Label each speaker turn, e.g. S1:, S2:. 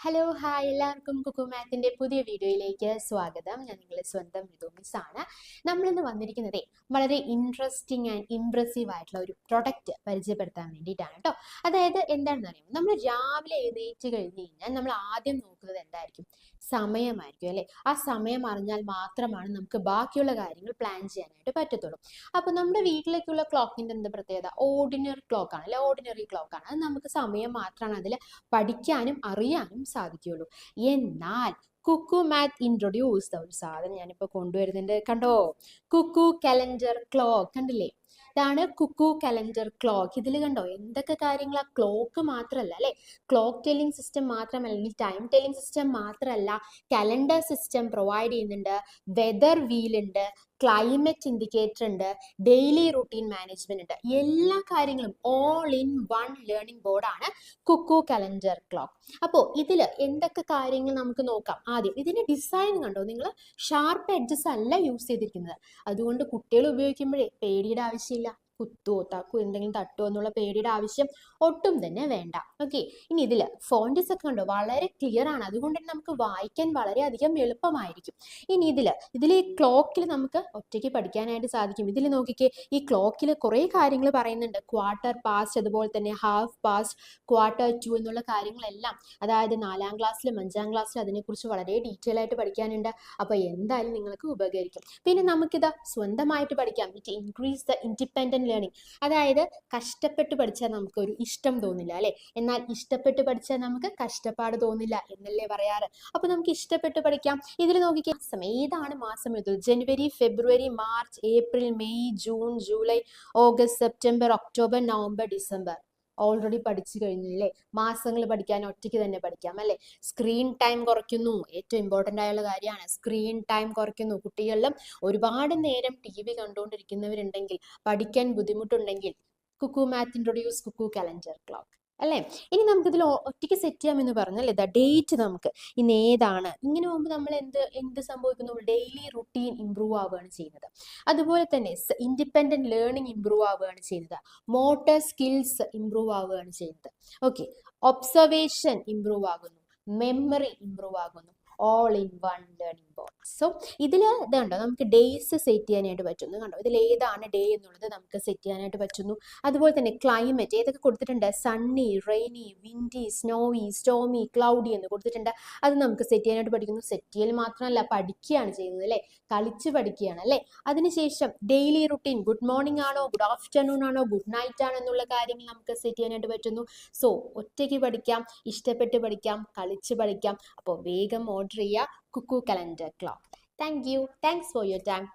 S1: Hello hi എല്ലാവർക്കും കുക്കു മാത്തിന്റെ പുതിയ വീഡിയോയിലേക്ക് സ്വാഗതം. ഞാൻ നിങ്ങളുടെ സ്വന്തം മിതോമിസ് ആണ്. നമ്മളിന്ന് വന്നിരിക്കുന്നത് വളരെ ഇൻട്രസ്റ്റിംഗ് ആൻഡ് ഇംപ്രസീവ് ആയിട്ടുള്ള ഒരു പ്രൊഡക്റ്റ് പരിചയപ്പെടുത്താൻ വേണ്ടിയിട്ടാണ് കേട്ടോ അതായത് എന്താണെന്ന് അറിയാം നമ്മൾ രാവിലെ എഴുന്നേറ്റ് കഴിഞ്ഞ് കഴിഞ്ഞാൽ നമ്മൾ ആദ്യം നോക്കുന്നത് എന്തായിരിക്കും? സമയമായിരിക്കും അല്ലേ? ആ സമയം അറിഞ്ഞാൽ മാത്രമാണ് നമുക്ക് ബാക്കിയുള്ള കാര്യങ്ങൾ പ്ലാൻ ചെയ്യാനായിട്ട് പറ്റത്തുള്ളൂ. അപ്പോൾ നമ്മുടെ വീട്ടിലേക്കുള്ള ക്ലോക്കിന്റെ എന്ത് പ്രത്യേകത? ഓർഡിനറി ക്ലോക്ക് ആണ്. അല്ലെ? ഓർഡിനറി ക്ലോക്ക് ആണ്. അത് നമുക്ക് സമയം മാത്രമാണ് അതിൽ പഠിക്കാനും അറിയാനും സാധിക്കുകയുള്ളൂ. എന്നാൽ കുക്കു മാത്ത് ഇൻട്രൊഡ്യൂസ് ഒരു സാധനം ഞാനിപ്പോൾ കൊണ്ടുവരുന്നുണ്ട്. കണ്ടോ? കുക്കു കലണ്ടർ ക്ലോക്ക് കണ്ടില്ലേ? ഇതാണ് കുക്കു കലണ്ടർ ക്ലോക്ക് ഇതിൽ കണ്ടോ? എന്തൊക്കെ കാര്യങ്ങളാ? ക്ലോക്ക് മാത്രമല്ല അല്ലെ? ക്ലോക്ക് ടെല്ലിംഗ് സിസ്റ്റം മാത്രമല്ല അല്ലെങ്കിൽ ടൈം ടെല്ലിംഗ് സിസ്റ്റം മാത്രമല്ല കലണ്ടർ സിസ്റ്റം പ്രൊവൈഡ് ചെയ്യുന്നുണ്ട് വെതർ വീൽ ഉണ്ട് ക്ലൈമറ്റ് ഇൻഡിക്കേറ്റർ ഉണ്ട് ഡെയിലി റുട്ടീൻ മാനേജ്മെന്റ് ഉണ്ട്. എല്ലാ കാര്യങ്ങളും ഓൾ ഇൻ വൺ ലേണിംഗ് ബോർഡാണ് കുക്കു കലണ്ടർ ക്ലോക്ക് അപ്പോൾ ഇതിൽ എന്തൊക്കെ കാര്യങ്ങൾ നമുക്ക് നോക്കാം? ആദ്യം. ഇതിന്റെ ഡിസൈൻ കണ്ടോ? നിങ്ങൾ ഷാർപ്പ് എഡ്ജസ് അല്ല യൂസ് ചെയ്തിരിക്കുന്നത്. അതുകൊണ്ട് കുട്ടികൾ ഉപയോഗിക്കുമ്പോഴേ പേടിയുടെ ആവശ്യമില്ല. കുത്തുവോ തക്കോ എന്തെങ്കിലും തട്ടുവോ എന്നുള്ള പേടിയുടെ ആവശ്യം ഒട്ടും തന്നെ വേണ്ട. ഓക്കെ ഇനി ഇതിൽ ഫോണ്ടിസ് ഒക്കെ ഉണ്ടോ വളരെ ക്ലിയർ ആണ്. അതുകൊണ്ട് തന്നെ നമുക്ക് വായിക്കാൻ വളരെയധികം എളുപ്പമായിരിക്കും. ഇനി ഇതിൽ ഇതിൽ ഈ ക്ലോക്കിൽ നമുക്ക് ഒറ്റയ്ക്ക് പഠിക്കാനായിട്ട് സാധിക്കും. ഇതിൽ നോക്കിക്കേ ഈ ക്ലോക്കിൽ കുറേ കാര്യങ്ങൾ പറയുന്നുണ്ട്. ക്വാർട്ടർ പാസ്റ്റ് അതുപോലെ തന്നെ ഹാഫ് പാസ്റ്റ് ക്വാർട്ടർ ടു എന്നുള്ള കാര്യങ്ങളെല്ലാം. അതായത് നാലാം ക്ലാസ്സിലും അഞ്ചാം ക്ലാസ്സിലും അതിനെക്കുറിച്ച് വളരെ ഡീറ്റെയിൽ ആയിട്ട് പഠിക്കാനുണ്ട്. അപ്പോൾ എന്തായാലും നിങ്ങൾക്ക് ഉപകരിക്കും. പിന്നെ നമുക്കിത് സ്വന്തമായിട്ട് പഠിക്കാം. It increase the independent learning അതായത് കഷ്ടപ്പെട്ട് പഠിച്ചാൽ നമുക്ക് ഒരു ഇഷ്ടം തോന്നില്ല അല്ലേ? എന്നാൽ ഇഷ്ടപ്പെട്ട് പഠിച്ചാൽ നമുക്ക് കഷ്ടപ്പാട് തോന്നില്ല എന്നല്ലേ പറയാറ്. അപ്പോൾ നമുക്ക് ഇഷ്ടപ്പെട്ട് പഠിക്കാം. ഇതിൽ നോക്കിക്കാം സമയം ഏതാണ് മാസം എഴുതുന്നത്? January February March April May June July August September October November December. Already പഠിച്ചു കഴിഞ്ഞില്ലേ മാസങ്ങൾ പഠിക്കാൻ ഒറ്റയ്ക്ക് തന്നെ പഠിക്കാം അല്ലേ? സ്ക്രീൻ ടൈം കുറയ്ക്കുന്നു. ഏറ്റവും ഇമ്പോർട്ടന്റ് ആയുള്ള കാര്യമാണ്. സ്ക്രീൻ ടൈം കുറയ്ക്കുന്നു. കുട്ടികളിലും ഒരുപാട് നേരം ടി വി കണ്ടുകൊണ്ടിരിക്കുന്നവരുണ്ടെങ്കിൽ പഠിക്കാൻ ബുദ്ധിമുട്ടുണ്ടെങ്കിൽ Kukku math introduce Kukku calendar clock അല്ലേ? ഇനി നമുക്കിതിൽ ഒറ്റയ്ക്ക് സെറ്റ് ചെയ്യാം ചെയ്യാമെന്ന് പറഞ്ഞാൽ ഇതാ ഡേറ്റ് നമുക്ക്. ഇന്ന് ഏതാണ്? ഇങ്ങനെ പോകുമ്പോൾ നമ്മൾ എന്ത് എന്ത് സംഭവിക്കുന്നു? ഡെയിലി റുട്ടീൻ ഇമ്പ്രൂവ് ആവുകയാണ് ചെയ്യുന്നത്. അതുപോലെ തന്നെ ഇൻഡിപെൻഡന്റ് ലേണിംഗ് ഇമ്പ്രൂവ് ആവുകയാണ് ചെയ്യുന്നത്. മോട്ടർ സ്കിൽസ് ഇമ്പ്രൂവ് ആവുകയാണ് ചെയ്യുന്നത്. ഓക്കെ ഒബ്സർവേഷൻ ഇമ്പ്രൂവ് ആകുന്നു. മെമ്മറി ഇമ്പ്രൂവ് ആകുന്നു. All in one learning so ഇതിൽ ഇതുണ്ടോ? നമുക്ക് ഡേയ്സ് സെറ്റ് ചെയ്യാനായിട്ട് പറ്റുന്നു. കണ്ടോ? ഇതിൽ ഏതാണ് ഡേ എന്നുള്ളത് നമുക്ക് സെറ്റ് ചെയ്യാനായിട്ട് പറ്റുന്നു. അതുപോലെ തന്നെ ക്ലൈമറ്റ് ഏതൊക്കെ കൊടുത്തിട്ടുണ്ട്? Sunny rainy windy snowy stormy cloudy എന്ന് കൊടുത്തിട്ടുണ്ട്. അത് നമുക്ക് സെറ്റ് ചെയ്യാനായിട്ട് പഠിക്കുന്നു. സെറ്റ് ചെയ്യൽ മാത്രമല്ല പഠിക്കുകയാണ് ചെയ്യുന്നത് അല്ലേ? കളിച്ച് പഠിക്കുകയാണ് അല്ലേ? അതിനുശേഷം ഡെയിലി റുട്ടീൻ ഗുഡ് മോർണിംഗ് ആണോ ഗുഡ് ആഫ്റ്റർനൂൺ ആണോ ഗുഡ് നൈറ്റ് ആണോ എന്നുള്ള കാര്യങ്ങൾ നമുക്ക് സെറ്റ് ചെയ്യാനായിട്ട് പറ്റുന്നു. സോ ഒറ്റയ്ക്ക് പഠിക്കാം ഇഷ്ടപ്പെട്ട് പഠിക്കാം കളിച്ച് പഠിക്കാം. അപ്പോൾ വേഗം ഓർഡർ ചെയ്യുക. Kukku calendar clock Thank you. Thanks for your time.